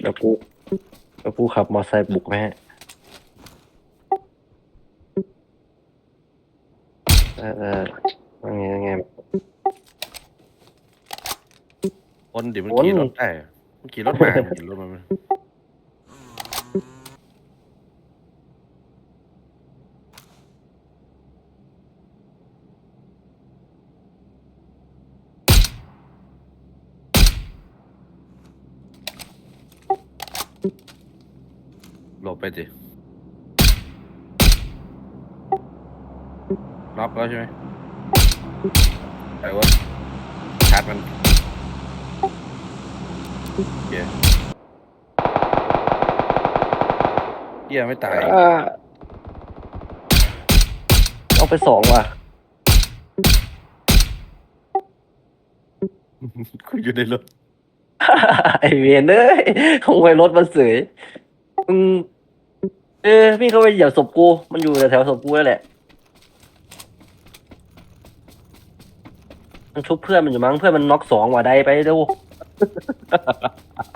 เดี๋ยวกูเดี๋ยวกูขับมอเตอร์ไซค์บุกไปฮะเออเออว่าไงว่าไง คนเดี๋ยวมันคนขี่รถได้มันขี่รถมามันขี่รถมา หลบไปสิล็อกแล้วใช่ไหมไอ้วะชาร์จมันโอเคเฮียไม่ตาย อ่าเอาไปสองว่ะ กูอยู่ในรถ ไอเวนเอ้ยขโมยรถมันเสยมึงเออพี่เขาไปเหยียบศพกู มันอยู่แถวๆศพกูนั่นแหละ มันชุบเพื่อนมันอยู่มั้งเพื่อนมันน็อกสองว่ะได้ไปดู